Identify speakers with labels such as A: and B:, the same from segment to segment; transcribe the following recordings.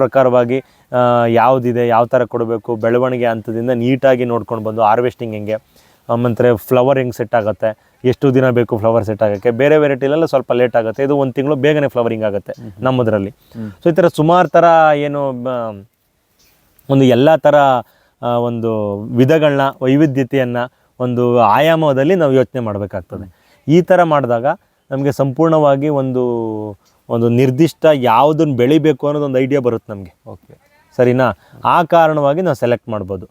A: ಪ್ರಕಾರವಾಗಿ ಯಾವುದಿದೆ ಯಾವ ಥರ ಕೊಡಬೇಕು ಬೆಳವಣಿಗೆ ಹಂತದಿಂದ ನೀಟಾಗಿ ನೋಡ್ಕೊಂಡು ಬಂದು ಹಾರ್ವೆಸ್ಟಿಂಗ್ ಹೆಂಗೆ ಆಮಂತ್ರ ಫ್ಲವರ್ ಹೆಂಗೆ ಸೆಟ್ ಆಗುತ್ತೆ ಎಷ್ಟು ದಿನ ಬೇಕು ಫ್ಲವರ್ ಸೆಟ್ ಆಗೋಕ್ಕೆ ಬೇರೆ ವೆರೈಟಿಲೆಲ್ಲ ಸ್ವಲ್ಪ ಲೇಟ್ ಆಗುತ್ತೆ ಇದು ಒಂದು ತಿಂಗಳು ಬೇಗನೆ ಫ್ಲವರಿಂಗ್ ಆಗುತ್ತೆ ನಮ್ಮದರಲ್ಲಿ. ಸೊ ಈ ಥರ ಸುಮಾರು ಥರ ಏನು ಒಂದು ಎಲ್ಲ ಥರ ಒಂದು ವಿಧಗಳನ್ನ ವೈವಿಧ್ಯತೆಯನ್ನು ಒಂದು ಆಯಾಮದಲ್ಲಿ ನಾವು ಯೋಚನೆ ಮಾಡಬೇಕಾಗ್ತದೆ. ಈ ಥರ ಮಾಡಿದಾಗ ನಮಗೆ ಸಂಪೂರ್ಣವಾಗಿ ಒಂದು ಒಂದು ನಿರ್ದಿಷ್ಟ ಯಾವುದನ್ನು ಬೆಳಿಬೇಕು ಅನ್ನೋದು ಒಂದು ಐಡಿಯಾ ಬರುತ್ತೆ ನಮಗೆ.
B: ಓಕೆ
A: ಸರಿನಾ? ಆ ಕಾರಣವಾಗಿ ನಾವು ಸೆಲೆಕ್ಟ್ ಮಾಡ್ಬೋದು.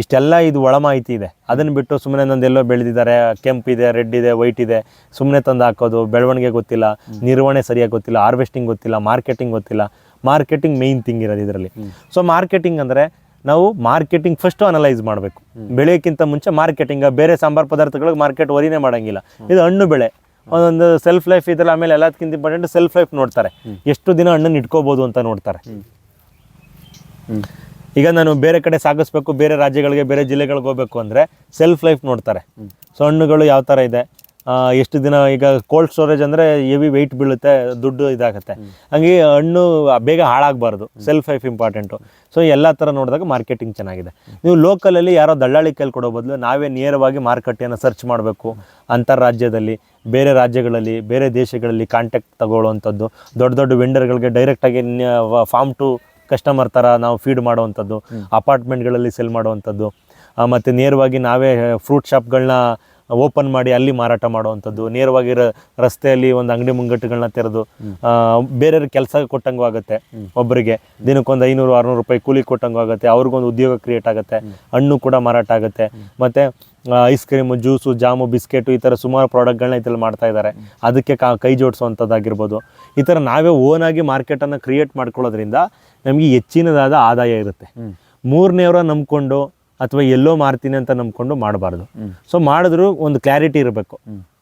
A: ಇಷ್ಟೆಲ್ಲ ಇದು ಒಳ ಮಾಹಿತಿ ಇದೆ. ಅದನ್ನು ಬಿಟ್ಟು ಸುಮ್ಮನೆ ನಂದು ಎಲ್ಲೋ ಬೆಳೆದಿದ್ದಾರೆ ಕೆಂಪಿದೆ ರೆಡ್ ಇದೆ ವೈಟ್ ಇದೆ ಸುಮ್ಮನೆ ತಂದು ಹಾಕೋದು ಬೆಳವಣಿಗೆ ಗೊತ್ತಿಲ್ಲ ನಿರ್ವಹಣೆ ಸರಿಯಾಗಿ ಗೊತ್ತಿಲ್ಲ ಹಾರ್ವೆಸ್ಟಿಂಗ್ ಗೊತ್ತಿಲ್ಲ ಮಾರ್ಕೆಟಿಂಗ್ ಗೊತ್ತಿಲ್ಲ. ಮಾರ್ಕೆಟಿಂಗ್ ಮೇಯ್ನ್ ಥಿಂಗ್ ಇರೋದು ಇದರಲ್ಲಿ. ಸೊ ಮಾರ್ಕೆಟಿಂಗ್ ಅಂದರೆ ನಾವು ಮಾರ್ಕೆಟಿಂಗ್ ಫಸ್ಟು ಅನಲೈಸ್ ಮಾಡಬೇಕು. ಬೆಳೆಯೋಕ್ಕಿಂತ ಮುಂಚೆ ಮಾರ್ಕೆಟಿಂಗ್ ಬೇರೆ ಸಾಂಬಾರು ಪದಾರ್ಥಗಳಿಗೆ ಮಾರ್ಕೆಟ್ ವರಿನೇ ಮಾಡೋಂಗಿಲ್ಲ. ಇದು ಹಣ್ಣು ಬೆಳೆ. ಒಂದೊಂದು ಸೆಲ್ಫ್ ಲೈಫ್ ಇದ್ರೆ ಆಮೇಲೆ ಎಲ್ಲದಕ್ಕಿಂತ ಇಂಪಾರ್ಟೆಂಟ್ ಸೆಲ್ಫ್ ಲೈಫ್ ನೋಡ್ತಾರೆ. ಎಷ್ಟು ದಿನ ಹಣ್ಣನ್ನು ಇಟ್ಕೋಬೋದು ಅಂತ ನೋಡ್ತಾರೆ. ಈಗ ನಾನು ಬೇರೆ ಕಡೆ ಸಾಗಿಸ್ಬೇಕು ಬೇರೆ ರಾಜ್ಯಗಳಿಗೆ ಬೇರೆ ಜಿಲ್ಲೆಗಳಿಗೆ ಹೋಗ್ಬೇಕು ಅಂದರೆ ಸೆಲ್ಫ್ ಲೈಫ್ ನೋಡ್ತಾರೆ. ಸೊ ಹಣ್ಣುಗಳು ಯಾವ ಥರ ಇದೆ? ಎಷ್ಟು ದಿನ ಈಗ ಕೋಲ್ಡ್ ಸ್ಟೋರೇಜ್ ಅಂದರೆ ಹೆವಿ ವೆಯ್ಟ್ ಬೀಳುತ್ತೆ ದುಡ್ಡು ಇದಾಗುತ್ತೆ. ಹಂಗೆ ಹಣ್ಣು ಬೇಗ ಹಾಳಾಗಬಾರ್ದು ಸೆಲ್ಫ್ ಲೈಫ್ ಇಂಪಾರ್ಟೆಂಟು ಸೊ ಎಲ್ಲ ಥರ ನೋಡಿದಾಗ ಮಾರ್ಕೆಟಿಂಗ್ ಚೆನ್ನಾಗಿದೆ. ನೀವು ಲೋಕಲಲ್ಲಿ ಯಾರೋ ದಳ್ಳಾಳಿ ಕೈಲಿ ಕೊಡೋ ಬದಲು ನಾವೇ ನೇರವಾಗಿ ಮಾರುಕಟ್ಟೆಯನ್ನು ಸರ್ಚ್ ಮಾಡಬೇಕು. ಅಂತಾರಾಜ್ಯದಲ್ಲಿ ಬೇರೆ ರಾಜ್ಯಗಳಲ್ಲಿ ಬೇರೆ ದೇಶಗಳಲ್ಲಿ ಕಾಂಟ್ಯಾಕ್ಟ್ ತಗೊಳ್ಳುವಂಥದ್ದು ದೊಡ್ಡ ದೊಡ್ಡ ವೆಂಡರ್ಗಳಿಗೆ ಡೈರೆಕ್ಟಾಗಿ ಫಾರ್ಮ್ ಟು ಕಸ್ಟಮರ್ ಥರ ನಾವು ಫೀಡ್ ಮಾಡುವಂಥದ್ದು ಅಪಾರ್ಟ್ಮೆಂಟ್ಗಳಲ್ಲಿ ಸೆಲ್ ಮಾಡುವಂಥದ್ದು ಮತ್ತು ನೇರವಾಗಿ ನಾವೇ ಫ್ರೂಟ್ ಶಾಪ್ಗಳನ್ನ ಓಪನ್ ಮಾಡಿ ಅಲ್ಲಿ ಮಾರಾಟ ಮಾಡುವಂಥದ್ದು ನೇರವಾಗಿ ರಸ್ತೆಯಲ್ಲಿ ಒಂದು ಅಂಗಡಿ ಮುಂಗಟ್ಟುಗಳನ್ನ ತೆರೆದು ಬೇರೆಯವ್ರ ಕೆಲಸ ಕೊಟ್ಟಂಗೂ ಆಗುತ್ತೆ ಒಬ್ಬರಿಗೆ. ದಿನಕ್ಕೊಂದು ಐನೂರು ಆರುನೂರು ರೂಪಾಯಿ ಕೂಲಿ ಕೊಟ್ಟಂಗೂ ಆಗುತ್ತೆ ಅವ್ರಿಗೊಂದು ಉದ್ಯೋಗ ಕ್ರಿಯೇಟ್ ಆಗುತ್ತೆ ಹಣ್ಣು ಕೂಡ ಮಾರಾಟ ಆಗುತ್ತೆ. ಮತ್ತು ice cream juice jam biscuit ಈ ಥರ ಸುಮಾರು ಪ್ರಾಡಕ್ಟ್ಗಳನ್ನ ಇದರಲ್ಲಿ ಮಾಡ್ತಾ ಇದ್ದಾರೆ. ಅದಕ್ಕೆ ಕಾ ಕೈ ಜೋಡಿಸುವಂಥದ್ದಾಗಿರ್ಬೋದು. ಈ ಥರ ನಾವೇ ಓನಾಗಿ ಮಾರ್ಕೆಟನ್ನು ಕ್ರಿಯೇಟ್ ಮಾಡ್ಕೊಳ್ಳೋದ್ರಿಂದ ನಮಗೆ ಹೆಚ್ಚಿನದಾದ ಆದಾಯ ಇರುತ್ತೆ. ಮೂರನೇವರ ನಂಬ್ಕೊಂಡು ಅಥವಾ ಎಲ್ಲೋ ಮಾರ್ತೀನಿ ಅಂತ ನಂಬ್ಕೊಂಡು ಮಾಡಬಾರ್ದು. ಸೊ ಮಾಡಿದ್ರು ಒಂದು ಕ್ಲಾರಿಟಿ ಇರಬೇಕು.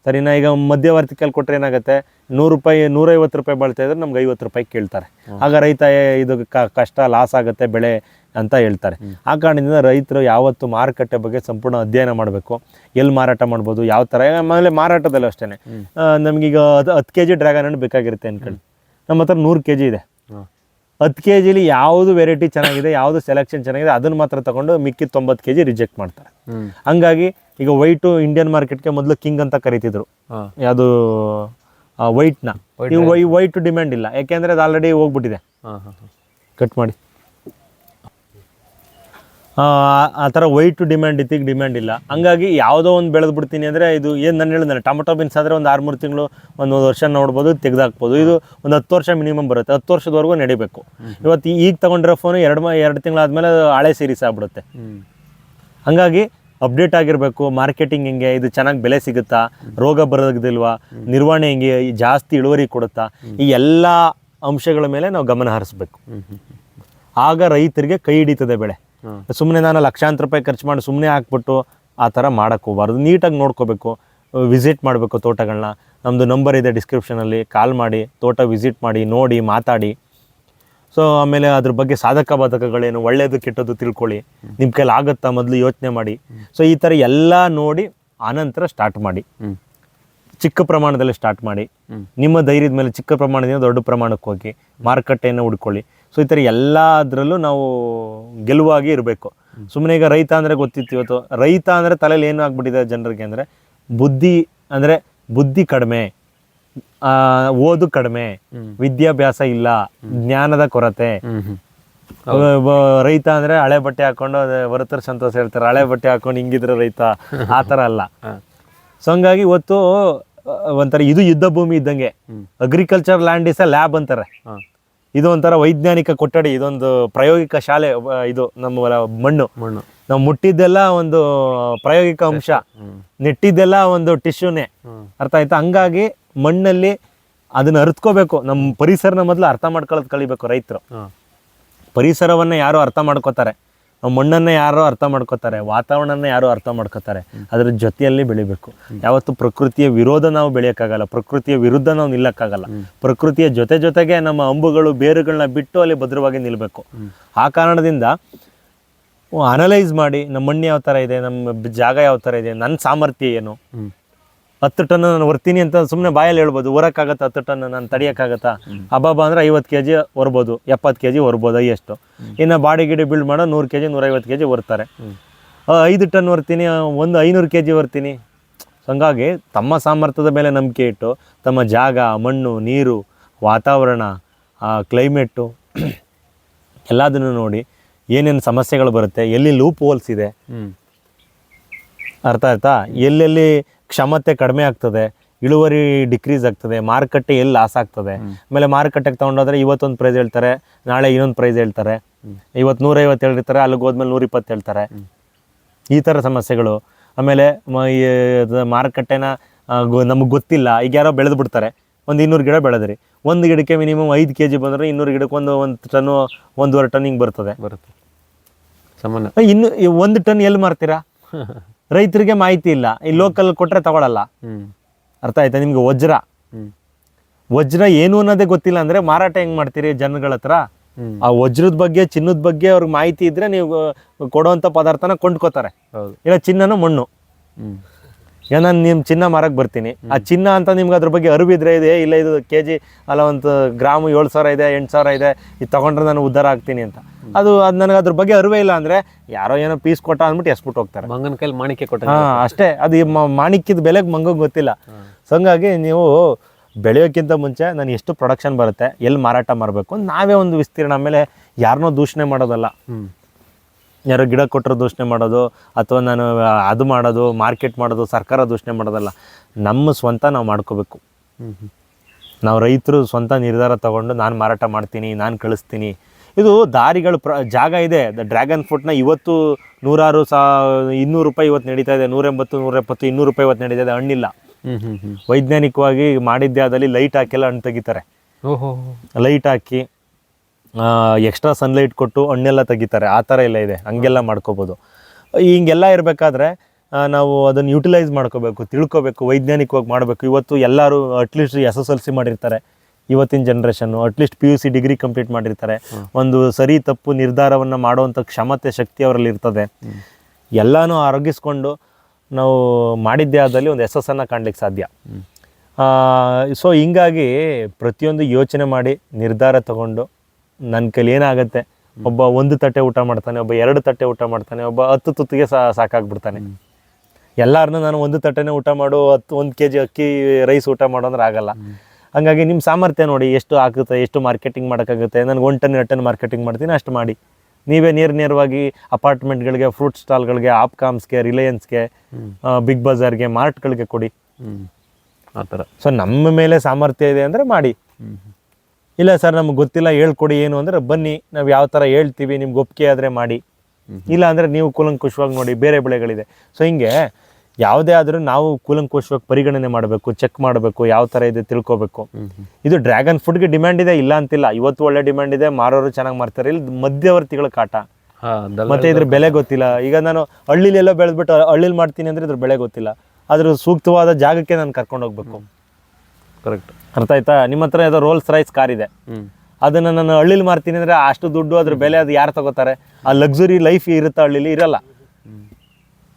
A: ಸರಿನಾ, ಈಗ ಮಧ್ಯವರ್ತಿ ಕೈಲಿ ಕೊಟ್ಟರೆ ಏನಾಗುತ್ತೆ? ನೂರು ರೂಪಾಯಿ, ನೂರೈವತ್ತು ರೂಪಾಯಿ ಬಾಳ್ತಾ ಇದ್ರೆ ನಮ್ಗೆ ಐವತ್ತು ರೂಪಾಯಿ ಕೇಳ್ತಾರೆ. ಆಗ ರೈತ ಇದು ಕಷ್ಟ ಲಾಸ್ ಆಗುತ್ತೆ, ಬೆಳೆ ಅಂತ ಹೇಳ್ತಾರೆ. ಆ ಕಾರಣದಿಂದ ರೈತರು ಯಾವತ್ತು ಮಾರುಕಟ್ಟೆ ಬಗ್ಗೆ ಸಂಪೂರ್ಣ ಅಧ್ಯಯನ ಮಾಡಬೇಕು. ಎಲ್ಲಿ ಮಾರಾಟ ಮಾಡ್ಬೋದು, ಯಾವ ಥರ ಆಮೇಲೆ ಮಾರಾಟದಲ್ಲೂ ಅಷ್ಟೇ ನಮಗೀಗ ಅದು ಹತ್ತು ಕೆ ಜಿ ಡ್ರ್ಯಾಗನ್ ಹಣ್ಣು ಬೇಕಾಗಿರುತ್ತೆ ಅನ್ಕೊಳ್ಳಿ. ನಮ್ಮ ಹತ್ರ ನೂರು ಕೆ ಜಿ ಇದೆ ಹತ್ತು ಕೆ ಜಿಲಿ ಯಾವುದು ವೆರೈಟಿ ಚೆನ್ನಾಗಿದೆ ಯಾವುದು ಸೆಲೆಕ್ಷನ್ ಚೆನ್ನಾಗಿದೆ ಅದನ್ನು ಮಾತ್ರ ತಗೊಂಡು ಮಿಕ್ಕಿದ ತೊಂಬತ್ತು ಕೆ ಜಿ ರಿಜೆಕ್ಟ್ ಮಾಡ್ತಾರೆ ಹಂಗಾಗಿ ಈಗ ವೈಟು ಇಂಡಿಯನ್ ಮಾರ್ಕೆಟ್ಗೆ ಮೊದಲು ಕಿಂಗ್ ಅಂತ ಕರಿತಿದ್ರು. ಯಾವುದು ವೈಟ್ನ ವೈಟ್ ಡಿಮ್ಯಾಂಡ್ ಇಲ್ಲ. ಯಾಕೆಂದರೆ ಅದು ಆಲ್ರೆಡಿ ಹೋಗ್ಬಿಟ್ಟಿದೆ. ಕಟ್ ಮಾಡಿ. ಆ, ಥರ ವೈಟ್ ಡಿಮ್ಯಾಂಡ್ ಇತ್ತೀಗ ಡಿಮ್ಯಾಂಡ್ ಇಲ್ಲ. ಹಂಗಾಗಿ ಯಾವುದೋ ಒಂದು ಬೆಳೆದು ಬಿಡ್ತೀನಿ ಅಂದರೆ ಇದು ಏನು ನಾನು ಹೇಳಿದ್ರೆ ಟೊಮೊಟೊ ಬೀನ್ಸ್ ಆದರೆ ಒಂದು ಆರು ಮೂರು ತಿಂಗಳು ಒಂದು ಒಂದು ವರ್ಷ ನೋಡ್ಬೋದು ತೆಗೆದಾಕ್ಬೋದು. ಇದು ಒಂದು ಹತ್ತು ವರ್ಷ ಮಿನಿಮಮ್ ಬರುತ್ತೆ ಹತ್ತು ವರ್ಷದವರೆಗೂ ನಡಿಬೇಕು. ಇವತ್ತು ಈಗ ತೊಗೊಂಡಿರೋ ಫೋನು ಎರಡು ಮ ಎರಡು ತಿಂಗಳಾದಮೇಲೆ ಅದು ಹಳೆ ಸೀರೀಸ್ ಆಗ್ಬಿಡುತ್ತೆ. ಹಂಗಾಗಿ ಅಪ್ಡೇಟ್ ಆಗಿರಬೇಕು ಮಾರ್ಕೆಟಿಂಗ್ ಹೆಂಗೆ ಇದು ಚೆನ್ನಾಗಿ ಬೆಲೆ ಸಿಗುತ್ತಾ ರೋಗ ಬರೋದಿಲ್ವಾ ನಿರ್ವಹಣೆ ಹೆಂಗೆ ಜಾಸ್ತಿ ಇಳುವರಿ ಕೊಡುತ್ತಾ ಈ ಎಲ್ಲ ಅಂಶಗಳ ಮೇಲೆ ನಾವು ಗಮನ ಹರಿಸ್ಬೇಕು. ಆಗ ರೈತರಿಗೆ ಕೈ ಹಿಡಿತದೆ ಬೆಳೆ. ಸುಮ್ಮನೆ ನಾನು ಲಕ್ಷಾಂತರ ರೂಪಾಯಿ ಖರ್ಚು ಮಾಡಿ ಸುಮ್ಮನೆ ಹಾಕ್ಬಿಟ್ಟು ಆ ಥರ ಮಾಡೋಕ್ಕೆ ಹೋಗ್ಬಾರ್ದು. ನೀಟಾಗಿ ನೋಡ್ಕೋಬೇಕು ವಿಸಿಟ್ ಮಾಡಬೇಕು ತೋಟಗಳನ್ನ ನಮ್ಮದು ನಂಬರ್ ಇದೆ ಡಿಸ್ಕ್ರಿಪ್ಷನಲ್ಲಿ ಕಾಲ್ ಮಾಡಿ ತೋಟ ವಿಸಿಟ್ ಮಾಡಿ ನೋಡಿ ಮಾತಾಡಿ. ಸೊ ಆಮೇಲೆ ಅದ್ರ ಬಗ್ಗೆ ಸಾಧಕ ಬಾಧಕಗಳೇನು ಒಳ್ಳೆಯದು ಕೆಟ್ಟದ್ದು ತಿಳ್ಕೊಳ್ಳಿ. ನಿಮ್ಮ ಕೈಲಿ ಆಗುತ್ತಾ ಮೊದಲು ಯೋಚನೆ ಮಾಡಿ. ಸೊ ಈ ಥರ ಎಲ್ಲ ನೋಡಿ ಆನಂತರ ಸ್ಟಾರ್ಟ್ ಮಾಡಿ. ಚಿಕ್ಕ ಪ್ರಮಾಣದಲ್ಲಿ ಸ್ಟಾರ್ಟ್ ಮಾಡಿ. ನಿಮ್ಮ ಧೈರ್ಯದ ಮೇಲೆ ಚಿಕ್ಕ ಪ್ರಮಾಣದಿಂದ ದೊಡ್ಡ ಪ್ರಮಾಣಕ್ಕೆ ಹೋಗಿ ಮಾರುಕಟ್ಟೆಯನ್ನು ಹುಡ್ಕೊಳ್ಳಿ. ಸೊ ಈ ಥರ ಎಲ್ಲದರಲ್ಲೂ ನಾವು ಗೆಲುವಾಗಿ ಇರಬೇಕು. ಸುಮ್ಮನೆ ಈಗ ರೈತ ಅಂದರೆ ಗೊತ್ತಿತ್ತು ಇವತ್ತು. ರೈತ ಅಂದರೆ ತಲೆಯಲ್ಲಿ ಏನು ಆಗ್ಬಿಟ್ಟಿದೆ ಜನರಿಗೆ ಅಂದರೆ ಬುದ್ಧಿ ಅಂದರೆ ಬುದ್ಧಿ ಕಡಿಮೆ ಆ, ಓದು ಕಡಿಮೆ ವಿದ್ಯಾಭ್ಯಾಸ ಇಲ್ಲ ಜ್ಞಾನದ ಕೊರತೆ. ರೈತ ಅಂದ್ರೆ ಹಳೆ ಬಟ್ಟೆ ಹಾಕೊಂಡು ವರತರ ಸಂತೋಷ ಹೇಳ್ತಾರೆ. ಹಳೆ ಬಟ್ಟೆ ಹಾಕೊಂಡು ಹಿಂಗಿದ್ರೆ ರೈತ. ಆ ಥರ ಅಲ್ಲ. ಸೊ ಹಂಗಾಗಿ ಇವತ್ತು ಒಂಥರ ಇದು ಯುದ್ಧ ಭೂಮಿ ಇದ್ದಂಗೆ. Agriculture land is a lab ಅಂತಾರೆ. ಇದು ಒಂಥರ ವೈಜ್ಞಾನಿಕ ಕೊಠಡಿ ಇದೊಂದು ಪ್ರಾಯೋಗಿಕ ಶಾಲೆ ಇದು ನಮ್ಮ ಮಣ್ಣು.
B: ಮಣ್ಣು.
A: ನಾವು ಮುಟ್ಟಿದ್ದೆಲ್ಲ ಒಂದು ಪ್ರಾಯೋಗಿಕ ಅಂಶ. ನೆಟ್ಟಿದ್ದೆಲ್ಲ ಒಂದು ಟಿಶ್ಯೂನೇ. ಅರ್ಥ ಆಯ್ತಾ? ಹಂಗಾಗಿ ಮಣ್ಣಲ್ಲಿ ಅದನ್ನ ಅರ್ತ್ಕೋಬೇಕು. ನಮ್ಮ ಪರಿಸರನ ಮೊದಲು ಅರ್ಥ ಮಾಡ್ಕೊಳ್ಳೋದು ಕಲಿಬೇಕು ರೈತರು. ಪರಿಸರವನ್ನ ಯಾರು ಅರ್ಥ ಮಾಡ್ಕೋತಾರೆ? ಮಣ್ಣನ್ನ ಯಾರೋ ಅರ್ಥ ಮಾಡ್ಕೋತಾರೆ ವಾತಾವರಣನ ಯಾರು ಅರ್ಥ ಮಾಡ್ಕೋತಾರೆ, ಅದ್ರ ಜೊತೆಯಲ್ಲಿ ಬೆಳಿಬೇಕು. ಯಾವತ್ತು ಪ್ರಕೃತಿಯ ವಿರೋಧ ನಾವು ಬೆಳೆಯೋಕ್ಕಾಗಲ್ಲ, ಪ್ರಕೃತಿಯ ವಿರುದ್ಧ ನಾವು ನಿಲ್ಲಕ್ಕಾಗಲ್ಲ. ಪ್ರಕೃತಿಯ ಜೊತೆ ಜೊತೆಗೆ ನಮ್ಮ ಅಂಬುಗಳು ಬೇರುಗಳನ್ನ ಬಿಟ್ಟು ಅಲ್ಲಿ ಭದ್ರವಾಗಿ ನಿಲ್ಲಬೇಕು ಆ ಕಾರಣದಿಂದ ಅನಲೈಸ್ ಮಾಡಿ, ನಮ್ಮ ಮಣ್ಣು ಯಾವ ಥರ ಇದೆ, ನಮ್ಮ ಜಾಗ ಯಾವ ಥರ ಇದೆ ನನ್ನ ಸಾಮರ್ಥ್ಯ ಏನು? ಹತ್ತು ಟನ್ ನಾನು ಹೊರ್ತೀನಿ ಅಂತ ಸುಮ್ಮನೆ ಬಾಯಲ್ಲಿ ಹೇಳ್ಬೋದು ಹೊರಕ್ಕಾಗತ್ತಾ ಹತ್ತು ಟನ್? ನಾನು ತಡಿಯೋಕ್ಕಾಗತ್ತಾ? ಹಬ್ಬ ಅಂದ್ರೆ ಐವತ್ತು ಕೆ ಜಿ ಹೊರ್ಬೋದು ಎಪ್ಪತ್ತು ಕೆ ಜಿ ಹೊರ್ಬೋದು ಹೈಯೆಸ್ಟು ಇನ್ನು ಬಾಡಿ ಗಿಡಿ ಬಿಲ್ಡ್ ಮಾಡೋ ನೂರು ಕೆ ಜಿ ನೂರೈವತ್ತು ಕೆ ಜಿ ಹೊರ್ತಾರೆ ಐದು ಟನ್ ಹೊರ್ತೀನಿ ಒಂದು ಐನೂರು ಕೆ ಜಿ ಹೊರ್ತೀನಿ. ಹಂಗಾಗಿ ತಮ್ಮ ಸಾಮರ್ಥ್ಯದ ಮೇಲೆ ನಂಬಿಕೆ ಇಟ್ಟು ತಮ್ಮ ಜಾಗ ಮಣ್ಣು ನೀರು ವಾತಾವರಣ ಕ್ಲೈಮೇಟು ಎಲ್ಲದನ್ನು ನೋಡಿ ಏನೇನು ಸಮಸ್ಯೆಗಳು ಬರುತ್ತೆ ಎಲ್ಲಿ ಲೂಪ್ ಹೋಲ್ಸ್ ಇದೆ ಅರ್ಥ ಆಯ್ತಾ? ಎಲ್ಲೆಲ್ಲಿ ಕ್ಷಮತೆ ಕಡಿಮೆ ಆಗ್ತದೆ ಇಳುವರಿ ಡಿಕ್ರೀಸ್ ಆಗ್ತದೆ ಮಾರುಕಟ್ಟೆ ಎಲ್ಲಿ ಲಾಸ್ ಆಗ್ತದೆ. ಆಮೇಲೆ ಮಾರುಕಟ್ಟೆಗೆ ತೊಗೊಂಡೋದ್ರೆ ಇವತ್ತೊಂದು ಪ್ರೈಸ್ ಹೇಳ್ತಾರೆ ನಾಳೆ ಇನ್ನೊಂದು ಪ್ರೈಸ್ ಹೇಳ್ತಾರೆ. ಇವತ್ತು ನೂರೈವತ್ತು ಹೇಳಿರ್ತಾರೆ ಅಲ್ಲಿಗೆ ಹೋದ್ಮೇಲೆ ನೂರ ಇಪ್ಪತ್ತು ಹೇಳ್ತಾರೆ ಈ ಥರ ಸಮಸ್ಯೆಗಳು. ಆಮೇಲೆ ಮಾರುಕಟ್ಟೆನ ನಮಗೆ ಗೊತ್ತಿಲ್ಲ. ಈಗ ಯಾರೋ ಬೆಳೆದು ಬಿಡ್ತಾರೆ. ಒಂದು ಇನ್ನೂರು ಗಿಡ ಬೆಳೆದ್ರಿ. ಒಂದು ಗಿಡಕ್ಕೆ ಮಿನಿಮಮ್ ಐದು ಕೆ ಜಿ ಬಂದರೆ ಇನ್ನೂರು ಗಿಡಕ್ಕೆ ಒಂದು ಒಂದು ಟನ್ನು ಒಂದೂವರೆ ಟನ್ ಹಿಂಗೆ ಬರ್ತದೆ.
B: ಬರುತ್ತೆ. ಸಾಮಾನ್ಯ
A: ಇನ್ನು ಒಂದು ಟನ್ ಎಲ್ಲಿ ಮಾರ್ತೀರಾ? ರೈತರಿಗೆ ಮಾಹಿತಿ ಇಲ್ಲ. ಈ ಲೋಕಲ್ ಕೊಟ್ರೆ ತಗೊಳಲ್ಲ. ಅರ್ಥ ಆಯ್ತಾ ನಿಮ್ಗೆ? ವಜ್ರ. ವಜ್ರ ಏನು ಅನ್ನೋದೇ ಗೊತ್ತಿಲ್ಲ ಅಂದ್ರೆ ಮಾರಾಟ ಹೆಂಗ್ ಮಾಡ್ತೀರಿ ಜನಗಳ ಹತ್ರ? ಆ ವಜ್ರದ ಬಗ್ಗೆ ಚಿನ್ನದ ಬಗ್ಗೆ ಅವ್ರಿಗೆ ಮಾಹಿತಿ ಇದ್ರೆ ನೀವು ಕೊಡುವಂತ ಪದಾರ್ಥನ ಕೊಂಡ್ಕೋತಾರೆ. ಇಲ್ಲ ಚಿನ್ನನು ಮಣ್ಣು. ನಾನು ನಿಮ್ಮ ಚಿನ್ನ ಮಾರಕ್ಕೆ ಬರ್ತೀನಿ. ಆ ಚಿನ್ನ ಅಂತ ನಿಮ್ಗೆ ಅದ್ರ ಬಗ್ಗೆ ಅರಿವಿದ್ರೆ ಇದೆ? ಇಲ್ಲ ಇದು ಕೆ ಜಿ ಅಲ್ಲ ಒಂದು ಗ್ರಾಮು ಏಳು ಸಾವಿರ ಇದೆ ಎಂಟು ಸಾವಿರ ಇದೆ ಇದು ತಗೊಂಡ್ರೆ ನಾನು ಉದ್ಧಾರ ಆಗ್ತೀನಿ ಅಂತ. ಅದು ಅದು ನನಗೆ ಅದ್ರ ಬಗ್ಗೆ ಅರಿವೇ ಇಲ್ಲ ಅಂದರೆ ಯಾರೋ ಏನೋ ಪೀಸ್ ಕೊಟ್ಟ ಅಂದ್ಬಿಟ್ಟು ಎಸ್ಬಿಟ್ಟು ಹೋಗ್ತಾರೆ.
B: ಮಂಗನ ಕೈಲಿ ಮಾಣಿಕ್ಯ ಕೊಟ್ಟ
A: ಹಾ ಅಷ್ಟೇ. ಅದು ಮಾಣಿಕ್ಯದ ಬೆಲೆಗೆ ಮಂಗಂಗೆ ಗೊತ್ತಿಲ್ಲ. ಸೊ ಹಂಗಾಗಿ ನೀವು ಬೆಳೆಯೋಕ್ಕಿಂತ ಮುಂಚೆ ನಾನು ಎಷ್ಟು ಪ್ರೊಡಕ್ಷನ್ ಬರುತ್ತೆ ಎಲ್ಲಿ ಮಾರಾಟ ಮಾಡಬೇಕು ನಾವೇ ಒಂದು ವಿಸ್ತೀರ್ಣ ಆಮೇಲೆ ಯಾರನ್ನೋ ದೂಷಣೆ ಮಾಡೋದಲ್ಲ. ಯಾರೋ ಗಿಡ ಕೊಟ್ಟರು ದೂಷಣೆ ಮಾಡೋದು ಅಥವಾ ನಾನು ಅದು ಮಾಡೋದು ಮಾರ್ಕೆಟ್ ಮಾಡೋದು ಸರ್ಕಾರ ದೂಷಣೆ ಮಾಡೋದಲ್ಲ ನಮ್ಮ ಸ್ವಂತ ನಾವು ಮಾಡ್ಕೋಬೇಕು. ನಾವು ರೈತರು ಸ್ವಂತ ನಿರ್ಧಾರ ತಗೊಂಡು ನಾನು ಮಾರಾಟ ಮಾಡ್ತೀನಿ ನಾನು ಕಳಿಸ್ತೀನಿ. ಇದು ದಾರಿಗಳು ಪ್ರ ಜಾಗ ಇದೆ. ಡ್ರ್ಯಾಗನ್ ಫ್ರೂಟ್ನ ಇವತ್ತು ನೂರಾರು ಸಾ ಇನ್ನೂರು ರೂಪಾಯಿ ಇವತ್ತು ನಡೀತಾ ಇದೆ. ನೂರ ಎಂಬತ್ತು ನೂರ ಎಪ್ಪತ್ತು ಇನ್ನೂರು ರೂಪಾಯಿ ಇವತ್ತು ನಡೀತಾ ಇದೆ. ಹಣ್ಣಿಲ್ಲ. ವೈಜ್ಞಾನಿಕವಾಗಿ ಮಾಡಿದ್ದೆ ಅದರಲ್ಲಿ ಲೈಟ್ ಹಾಕಿಲ್ಲ ಹಣ್ಣು ತೆಗಿತಾರೆ.
B: ಓಹೋ.
A: ಲೈಟ್ ಹಾಕಿ ಎಕ್ಸ್ಟ್ರಾ ಸನ್ಲೈಟ್ ಕೊಟ್ಟು ಹಣ್ಣೆಲ್ಲ ತೆಗಿತಾರೆ. ಆ ಥರ ಎಲ್ಲ ಇದೆ. ಹಂಗೆಲ್ಲ ಮಾಡ್ಕೋಬೋದು. ಹಿಂಗೆಲ್ಲ ಇರಬೇಕಾದ್ರೆ ನಾವು ಅದನ್ನು ಯುಟಿಲೈಸ್ ಮಾಡ್ಕೋಬೇಕು, ತಿಳ್ಕೊಬೇಕು, ವೈಜ್ಞಾನಿಕವಾಗಿ ಮಾಡಬೇಕು. ಇವತ್ತು ಎಲ್ಲರೂ at least S S L C ಮಾಡಿರ್ತಾರೆ. ಇವತ್ತಿನ generation at least P U C degree complete ಮಾಡಿರ್ತಾರೆ. ಒಂದು ಸರಿ ತಪ್ಪು ನಿರ್ಧಾರವನ್ನು ಮಾಡುವಂಥ ಕ್ಷಮತೆ, ಶಕ್ತಿ ಅವರಲ್ಲಿ ಇರ್ತದೆ. ಎಲ್ಲನೂ ಆರೋಗಿಸ್ಕೊಂಡು ನಾವು ಮಾಡಿದ್ದೇ ಆದಲ್ಲಿ ಒಂದು ಅನ್ನು ಕಾಣ್ಲಿಕ್ಕೆ ಸಾಧ್ಯ. ಸೊ ಹಿಂಗಾಗಿ ಪ್ರತಿಯೊಂದು ಯೋಚನೆ ಮಾಡಿ ನಿರ್ಧಾರ ತಗೊಂಡು ನನ್ನ ಕೈಲಿ ಏನಾಗುತ್ತೆ? ಒಬ್ಬ ಒಂದು ತಟ್ಟೆ ಊಟ ಮಾಡ್ತಾನೆ ಒಬ್ಬ ಎರಡು ತಟ್ಟೆ ಊಟ ಮಾಡ್ತಾನೆ ಒಬ್ಬ ಹತ್ತು ತುತ್ತಿಗೆ ಸಾ ಸಾಕಾಗ್ಬಿಡ್ತಾನೆ. ಎಲ್ಲಾರನ್ನ ನಾನು ಒಂದು ತಟ್ಟೆನೇ ಊಟ ಮಾಡು ಹತ್ತು ಒಂದು ಕೆ ಜಿ ಅಕ್ಕಿ ರೈಸ್ ಊಟ ಮಾಡೋಂದ್ರೆ ಆಗಲ್ಲ. ಹಂಗಾಗಿ ನಿಮ್ಮ ಸಾಮರ್ಥ್ಯ ನೋಡಿ ಎಷ್ಟು ಆಗುತ್ತೆ ಎಷ್ಟು ಮಾರ್ಕೆಟಿಂಗ್ ಮಾಡೋಕ್ಕಾಗುತ್ತೆ. ನನಗೆ ಒಂದು ಟನ್ ಎರಡು ಟನ್ ಮಾರ್ಕೆಟಿಂಗ್ ಮಾಡ್ತೀನಿ ಅಷ್ಟು ಮಾಡಿ. ನೀವೇ ನೇರ ನೇರವಾಗಿ ಅಪಾರ್ಟ್ಮೆಂಟ್ಗಳಿಗೆ ಫ್ರೂಟ್ ಸ್ಟಾಲ್ಗಳಿಗೆ ಆಪ್ಕಾಮ್ಸ್ಗೆ ರಿಲಯನ್ಸ್ಗೆ ಬಿಗ್ ಬಜಾರ್ಗೆ ಮಾರ್ಟ್ಗಳಿಗೆ ಕೊಡಿ.
B: ಆ ಥರ.
A: ಸೊ ನಮ್ಮ ಮೇಲೆ ಸಾಮರ್ಥ್ಯ ಇದೆ ಅಂದರೆ ಮಾಡಿ. ಇಲ್ಲ ಸರ್ ನಮ್ಗೆ ಗೊತ್ತಿಲ್ಲ ಹೇಳ್ಕೊಡಿ ಏನು ಅಂದರೆ ಬನ್ನಿ ನಾವು ಯಾವ ಥರ ಹೇಳ್ತೀವಿ ನಿಮ್ಗೆ ಒಪ್ಪಿಗೆ ಆದರೆ ಮಾಡಿ. ಇಲ್ಲ ಅಂದರೆ ನೀವು ಕೂಲಂಕುಷವಾಗಿ ನೋಡಿ ಬೇರೆ ಬೆಳೆಗಳಿದೆ. ಸೊ ಹಿಂಗೆ ಯಾವುದೇ ಆದರೂ ನಾವು ಕೂಲಂಕುಷವಾಗಿ ಪರಿಗಣನೆ ಮಾಡಬೇಕು ಚೆಕ್ ಮಾಡಬೇಕು ಯಾವ ಥರ ಇದೆ ತಿಳ್ಕೊಬೇಕು. ಇದು ಡ್ರ್ಯಾಗನ್ ಫುಡ್ಗೆ ಡಿಮ್ಯಾಂಡ್ ಇದೆ ಇಲ್ಲ ಅಂತಿಲ್ಲ. ಇವತ್ತು ಒಳ್ಳೆ ಡಿಮ್ಯಾಂಡ್ ಇದೆ ಮಾರೋರು ಚೆನ್ನಾಗಿ ಮಾರ್ತಾರೆ. ಇಲ್ಲಿ ಮಧ್ಯವರ್ತಿಗಳ ಕಾಟ. ಮತ್ತೆ ಇದ್ರ ಬೆಲೆ ಗೊತ್ತಿಲ್ಲ. ಈಗ ನಾನು ಹಳ್ಳಿಲೆಲ್ಲ ಬೆಳೆದ್ಬಿಟ್ಟು ಹಳ್ಳಿಲಿ ಮಾಡ್ತೀನಿ ಅಂದರೆ ಇದ್ರ ಬೆಳೆ ಗೊತ್ತಿಲ್ಲ. ಅದ್ರ ಸೂಕ್ತವಾದ ಜಾಗಕ್ಕೆ ನಾನು ಕರ್ಕೊಂಡು ಹೋಗ್ಬೇಕು.
B: ಕರೆಕ್ಟ್
A: ಅರ್ಥ ಆಯ್ತಾ? ನಿಮ್ಮ ಹತ್ರ ಯಾವುದೋ ರೋಲ್ಸ್ ರೈಸ್ ಕಾರ್ ಇದೆ. ಅದನ್ನ ನಾನು ಹಳ್ಳಿಲಿ ಮಾರ್ತೀನಿ ಅಂದ್ರೆ ಅಷ್ಟು ದುಡ್ಡು ಅದ್ರ ಬೆಲೆ ಅದು ಯಾರು ತಗೋತಾರೆ? ಆ ಲಕ್ಸುರಿ ಲೈಫ್ ಇರುತ್ತೆ ಹಳ್ಳಿಲಿ? ಇರಲ್ಲ.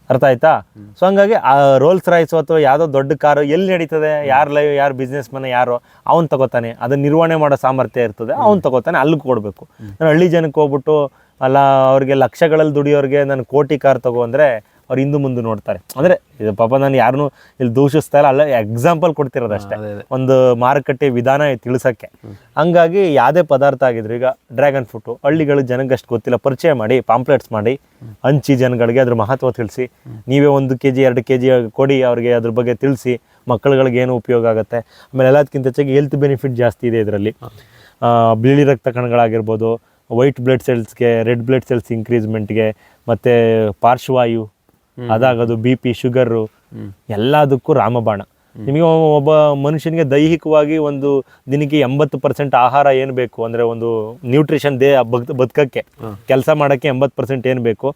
A: ಅರ್ಥ ಆಯ್ತಾ? ಸೊ ಹಂಗಾಗಿ ಆ ರೋಲ್ಸ್ ರೈಸ್ ಅಥವಾ ಯಾವುದೋ ದೊಡ್ಡ ಕಾರು ಎಲ್ಲಿ ನಡೀತದೆ? ಯಾರು ಲೈವ್ ಯಾರು ಬಿಸ್ನೆಸ್ ಮನೆ ಯಾರು ಅವ್ನು ತಗೋತಾನೆ. ಅದನ್ನ ನಿರ್ವಹಣೆ ಮಾಡೋ ಸಾಮರ್ಥ್ಯ ಇರ್ತದೆ. ಅವ್ನು ತಗೋತಾನೆ ಅಲ್ಲಿಗೆ ಕೊಡಬೇಕು. ನಾನು ಹಳ್ಳಿ ಜನಕ್ಕೆ ಹೋಗ್ಬಿಟ್ಟು ಅಲ್ಲ ಅವ್ರಿಗೆ ಲಕ್ಷಗಳಲ್ಲಿ ದುಡಿಯೋರಿಗೆ ನಾನು ಕೋಟಿ ಕಾರ್ ತಗೋ ಅಂದರೆ ಅವ್ರು ಹಿಂದೆ ಮುಂದೆ ನೋಡ್ತಾರೆ. ಅಂದರೆ ಇದು ಪಾಪ ನಾನು ಯಾರನ್ನೂ ಇಲ್ಲಿ ದೂಷಿಸ್ತಾ ಇಲ್ಲ. ಅಲ್ಲ ಎಕ್ಸಾಂಪಲ್ ಕೊಡ್ತಿರೋದಷ್ಟೇ
B: ಅದೇ ಅದೇ.
A: ಒಂದು ಮಾರುಕಟ್ಟೆ ವಿಧಾನ ತಿಳಿಸೋಕ್ಕೆ. ಹಂಗಾಗಿ ಯಾವುದೇ ಪದಾರ್ಥ ಆಗಿದ್ರು ಈಗ ಡ್ರ್ಯಾಗನ್ ಫ್ರೂಟು ಹಳ್ಳಿಗಳು ಜನಕ್ಕೆ ಅಷ್ಟು ಗೊತ್ತಿಲ್ಲ. ಪರಿಚಯ ಮಾಡಿ ಪಾಂಪ್ಲೆಟ್ಸ್ ಮಾಡಿ ಹಂಚಿ ಜನಗಳಿಗೆ ಅದ್ರ ಮಹತ್ವ ತಿಳಿಸಿ ನೀವೇ ಒಂದು ಕೆ ಜಿ ಎರಡು ಕೆ ಜಿ ಕೊಡಿ ಅವ್ರಿಗೆ ಅದ್ರ ಬಗ್ಗೆ ತಿಳಿಸಿ ಮಕ್ಕಳುಗಳಿಗೆ ಏನು ಉಪಯೋಗ ಆಗುತ್ತೆ. ಆಮೇಲೆ ಎಲ್ಲದಕ್ಕಿಂತ ಹೆಚ್ಚಾಗಿ ಹೆಲ್ತ್ ಬೆನಿಫಿಟ್ ಜಾಸ್ತಿ ಇದೆ ಇದರಲ್ಲಿ. ಬಿಳಿ ರಕ್ತ ಕಣಗಳಾಗಿರ್ಬೋದು ವೈಟ್ ಬ್ಲಡ್ ಸೆಲ್ಸ್ಗೆ ರೆಡ್ ಬ್ಲಡ್ ಸೆಲ್ಸ್ ಇನ್ಕ್ರೀಸ್ಮೆಂಟ್ಗೆ ಮತ್ತು ಪಾರ್ಶ್ವವಾಯು ಅದಾಗೋದು ಬಿ ಪಿ ಶುಗರು ಎಲ್ಲದಕ್ಕೂ ರಾಮಬಾಣ. ನಿಮಗೆ ಒಬ್ಬ ಮನುಷ್ಯನಿಗೆ ದೈಹಿಕವಾಗಿ ಒಂದು ದಿನಕ್ಕೆ ಎಂಬತ್ತು ಪರ್ಸೆಂಟ್ ಆಹಾರ ಏನು ಬೇಕು? ಅಂದರೆ ಒಂದು ನ್ಯೂಟ್ರಿಷನ್ ದೇ ಬದ್ ಬದುಕಕ್ಕೆ. ಕೆಲಸ ಮಾಡೋಕ್ಕೆ ಎಂಬತ್ತು ಪರ್ಸೆಂಟ್ ಏನು ಬೇಕು?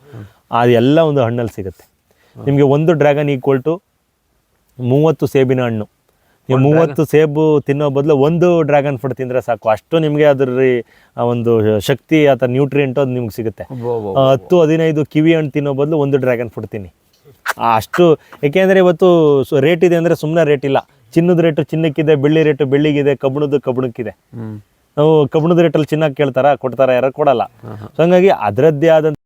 A: ಅದೆಲ್ಲ ಒಂದು ಹಣ್ಣಲ್ಲಿ ಸಿಗುತ್ತೆ. ನಿಮಗೆ ಒಂದು ಡ್ರ್ಯಾಗನ್ ಈಕ್ವಲ್ ಟು ಮೂವತ್ತು ಸೇಬಿನ ಹಣ್ಣು. ನೀವು ಮೂವತ್ತು ಸೇಬು ತಿನ್ನೋ ಬದಲು ಒಂದು ಡ್ರ್ಯಾಗನ್ ಫ್ರೂಟ್ ತಿಂದರೆ ಸಾಕು. ಅಷ್ಟು ನಿಮಗೆ ಅದ್ರ ಒಂದು ಶಕ್ತಿ ಅಥವಾ ನ್ಯೂಟ್ರಿಯೆಂಟು ಅದು ನಿಮ್ಗೆ ಸಿಗುತ್ತೆ. ಹತ್ತು ಹದಿನೈದು ಕಿವಿ ಹಣ್ಣು ತಿನ್ನೋ ಬದಲು ಒಂದು ಡ್ರ್ಯಾಗನ್ ಫ್ರೂಟ್ ತಿನ್ನಿ. ಅಷ್ಟು ಏಕೆಂದರೆ ಇವತ್ತು ರೇಟ್ ಇದೆ ಅಂದರೆ ಸುಮ್ಮನೆ ರೇಟ್ ಇಲ್ಲ. ಚಿನ್ನದ ರೇಟು ಚಿನ್ನಕ್ಕಿದೆ ಬೆಳ್ಳಿ ರೇಟು ಬೆಳ್ಳಿಗಿದೆ ಕಬ್ಬಣದ ಕಬ್ಬಣಕ್ಕಿದೆ ನಾವು ಕಬ್ಬಣದ ರೇಟಲ್ಲಿ ಚಿನ್ನಕ್ಕೆ ಕೇಳ್ತಾರಾ ಕೊಡ್ತಾರಾ ಯಾರು ಕೊಡಲ್ಲ. ಸೊ ಹಂಗಾಗಿ ಅದರದ್ದೇ ಆದಂಥ